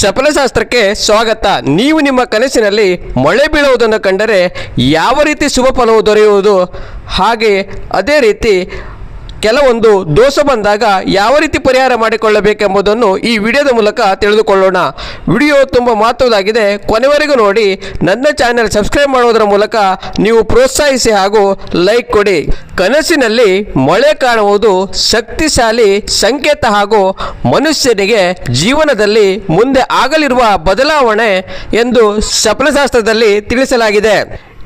ಸಫಲಶಾಸ್ತ್ರಕ್ಕೆ ಸ್ವಾಗತ. ನೀವು ನಿಮ್ಮ ಕನಸಿನಲ್ಲಿ ಮಳೆ ಬೀಳುವುದನ್ನು ಕಂಡರೆ ಯಾವ ರೀತಿ ಶುಭ ಫಲವು ದೊರೆಯುವುದು? ಹಾಗೆ ಅದೇ ರೀತಿ ಕೆಲವೊಂದು ದೋಷ ಬಂದಾಗ ಯಾವ ರೀತಿ ಪರಿಹಾರ ಮಾಡಿಕೊಳ್ಳಬೇಕೆಂಬುದನ್ನು ಈ ವಿಡಿಯೋದ ಮೂಲಕ ತಿಳಿದುಕೊಳ್ಳೋಣ. ವಿಡಿಯೋ ತುಂಬ ಮಹತ್ವದಾಗಿದೆ ಕೊನೆವರೆಗೂ ನೋಡಿ, ನನ್ನ ಚಾನೆಲ್ ಸಬ್ಸ್ಕ್ರೈಬ್ ಮಾಡುವುದರ ಮೂಲಕ ನೀವು ಪ್ರೋತ್ಸಾಹಿಸಿ ಹಾಗೂ ಲೈಕ್ ಕೊಡಿ. ಕನಸಿನಲ್ಲಿ ಮಳೆ ಕಾಣುವುದು ಶಕ್ತಿಶಾಲಿ ಸಂಕೇತ ಹಾಗೂ ಮನುಷ್ಯನಿಗೆ ಜೀವನದಲ್ಲಿ ಮುಂದೆ ಆಗಲಿರುವ ಬದಲಾವಣೆ ಎಂದು ಶಪನಶಾಸ್ತ್ರದಲ್ಲಿ ತಿಳಿಸಲಾಗಿದೆ.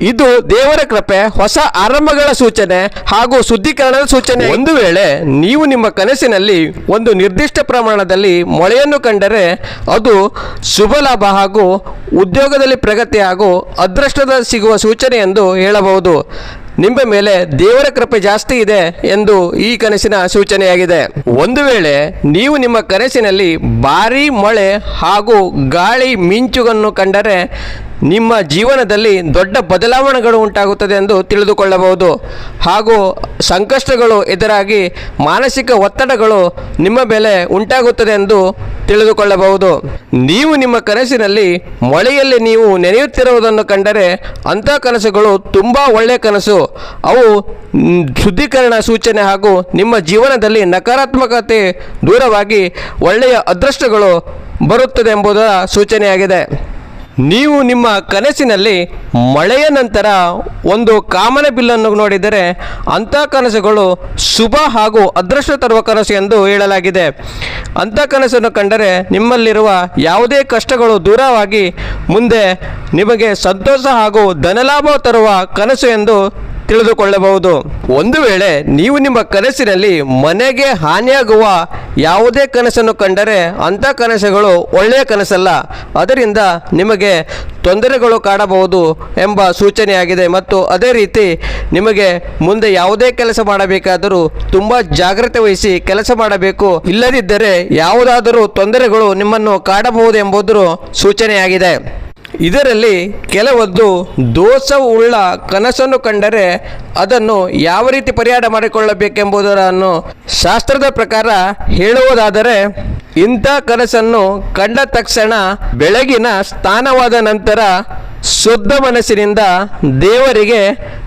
ಇದು ದೇವರ ಕೃಪೆ, ಹೊಸ ಆರಂಭಗಳ ಸೂಚನೆ ಹಾಗೂ ಶುದ್ಧೀಕರಣದ ಸೂಚನೆ. ಒಂದು ವೇಳೆ ನೀವು ನಿಮ್ಮ ಕನಸಿನಲ್ಲಿ ಒಂದು ನಿರ್ದಿಷ್ಟ ಪ್ರಮಾಣದಲ್ಲಿ ಮೊಳೆಯನ್ನು ಕಂಡರೆ ಅದು ಶುಭ ಲಾಭ ಹಾಗೂ ಉದ್ಯೋಗದಲ್ಲಿ ಪ್ರಗತಿ ಹಾಗೂ ಅದೃಷ್ಟದ ಸಿಗುವ ಸೂಚನೆ ಎಂದು ಹೇಳಬಹುದು. ನಿಮ್ಮ ಮೇಲೆ ದೇವರ ಕೃಪೆ ಜಾಸ್ತಿ ಇದೆ ಎಂದು ಈ ಕನಸಿನ ಸೂಚನೆಯಾಗಿದೆ. ಒಂದು ವೇಳೆ ನೀವು ನಿಮ್ಮ ಕನಸಿನಲ್ಲಿ ಭಾರಿ ಮಳೆ ಹಾಗೂ ಗಾಳಿ ಮಿಂಚುಗಳನ್ನು ಕಂಡರೆ ನಿಮ್ಮ ಜೀವನದಲ್ಲಿ ದೊಡ್ಡ ಬದಲಾವಣೆಗಳು ಉಂಟಾಗುತ್ತದೆ ಎಂದು ತಿಳಿದುಕೊಳ್ಳಬಹುದು. ಹಾಗೂ ಸಂಕಷ್ಟಗಳು ಎದುರಾಗಿ ಮಾನಸಿಕ ಒತ್ತಡಗಳು ನಿಮ್ಮ ಮೇಲೆ ಉಂಟಾಗುತ್ತದೆ ಎಂದು ತಿಳಿದುಕೊಳ್ಳಬಹುದು. ನೀವು ನಿಮ್ಮ ಕನಸಿನಲ್ಲಿ ಮಳೆಯಲ್ಲಿ ನೀವು ನೆನೆಯುತ್ತಿರುವುದನ್ನು ಕಂಡರೆ ಅಂಥ ಕನಸುಗಳು ತುಂಬ ಒಳ್ಳೆಯ ಕನಸು. ಅವು ಶುದ್ಧೀಕರಣ ಸೂಚನೆ ಹಾಗೂ ನಿಮ್ಮ ಜೀವನದಲ್ಲಿ ನಕಾರಾತ್ಮಕತೆ ದೂರವಾಗಿ ಒಳ್ಳೆಯ ಅದೃಷ್ಟಗಳು ಬರುತ್ತದೆ ಎಂಬುದರ ಸೂಚನೆಯಾಗಿದೆ. ನೀವು ನಿಮ್ಮ ಕನಸಿನಲ್ಲಿ ಮಳೆಯ ನಂತರ ಒಂದು ಕಾಮನ ಬಿಲ್ಲನ್ನು ನೋಡಿದರೆ ಅಂಥ ಕನಸುಗಳು ಶುಭ ಹಾಗೂ ಅದೃಷ್ಟ ತರುವ ಕನಸು ಎಂದು ಹೇಳಲಾಗಿದೆ. ಅಂಥ ಕನಸನ್ನು ಕಂಡರೆ ನಿಮ್ಮಲ್ಲಿರುವ ಯಾವುದೇ ಕಷ್ಟಗಳು ದೂರವಾಗಿ ಮುಂದೆ ನಿಮಗೆ ಸಂತೋಷ ಹಾಗೂ ಧನಲಾಭ ತರುವ ಕನಸು ಎಂದು ತಿಳಿದುಕೊಳ್ಳಬಹುದು. ಒಂದು ವೇಳೆ ನೀವು ನಿಮ್ಮ ಕನಸಿನಲ್ಲಿ ಮನೆಗೆ ಹಾನಿಯಾಗುವ ಯಾವುದೇ ಕನಸನ್ನು ಕಂಡರೆ ಅಂಥ ಕನಸುಗಳು ಒಳ್ಳೆಯ ಕನಸಲ್ಲ. ಅದರಿಂದ ನಿಮಗೆ ತೊಂದರೆಗಳು ಕಾಡಬಹುದು ಎಂಬ ಸೂಚನೆಯಾಗಿದೆ ಮತ್ತು ಅದೇ ರೀತಿ ನಿಮಗೆ ಮುಂದೆ ಯಾವುದೇ ಕೆಲಸ ಮಾಡಬೇಕಾದರೂ ತುಂಬ ಜಾಗ್ರತೆ ವಹಿಸಿ ಕೆಲಸ ಮಾಡಬೇಕು. ಇಲ್ಲದಿದ್ದರೆ ಯಾವುದಾದರೂ ತೊಂದರೆಗಳು ನಿಮ್ಮನ್ನು ಕಾಡಬಹುದು ಎಂಬುದರ ಸೂಚನೆಯಾಗಿದೆ. ಇದರಲ್ಲಿ ಕೆಲವೊಂದು ದೋಷವುಳ್ಳ ಕನಸನ್ನು ಕಂಡರೆ ಅದನ್ನು ಯಾವ ರೀತಿ ಪರಿಹಾರ ಮಾಡಿಕೊಳ್ಳಬೇಕೆಂಬುದನ್ನು ಶಾಸ್ತ್ರದ ಪ್ರಕಾರ ಹೇಳುವುದಾದರೆ, ಇಂಥ ಕನಸನ್ನು ಕಂಡ ತಕ್ಷಣ ಬೆಳಗಿನ ಸ್ಥಾನವಾದ ನಂತರ ಶುದ್ಧ ಮನಸ್ಸಿನಿಂದ ದೇವರಿಗೆ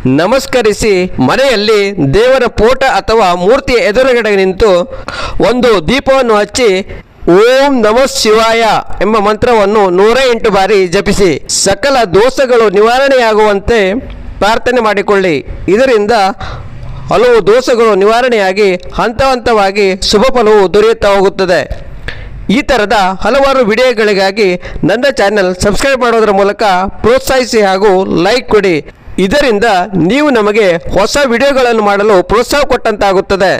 ನಮಸ್ಕರಿಸಿ ಮನೆಯಲ್ಲಿ ದೇವರ ಫೋಟೋ ಅಥವಾ ಮೂರ್ತಿಯ ಎದುರುಗಡೆ ನಿಂತು ಒಂದು ದೀಪವನ್ನು ಹಚ್ಚಿ ಓಂ ನಮಃ ಶಿವಾಯ ಎಂಬ ಮಂತ್ರವನ್ನು ನೂರ ಎಂಟು ಬಾರಿ ಜಪಿಸಿ ಸಕಲ ದೋಷಗಳು ನಿವಾರಣೆಯಾಗುವಂತೆ ಪ್ರಾರ್ಥನೆ ಮಾಡಿಕೊಳ್ಳಿ. ಇದರಿಂದ ಹಲವು ದೋಷಗಳು ನಿವಾರಣೆಯಾಗಿ ಹಂತ ಹಂತವಾಗಿ ಶುಭ ಫಲವು ದೊರೆಯುತ್ತಾ ಹೋಗುತ್ತದೆ. ಈ ಥರದ ಹಲವಾರು ವಿಡಿಯೋಗಳಿಗಾಗಿ ನನ್ನ ಚಾನೆಲ್ ಸಬ್ಸ್ಕ್ರೈಬ್ ಮಾಡೋದರ ಮೂಲಕ ಪ್ರೋತ್ಸಾಹಿಸಿ ಹಾಗೂ ಲೈಕ್ ಕೊಡಿ. ಇದರಿಂದ ನೀವು ನಮಗೆ ಹೊಸ ವಿಡಿಯೋಗಳನ್ನು ಮಾಡಲು ಪ್ರೋತ್ಸಾಹ ಕೊಟ್ಟಂತಾಗುತ್ತದೆ.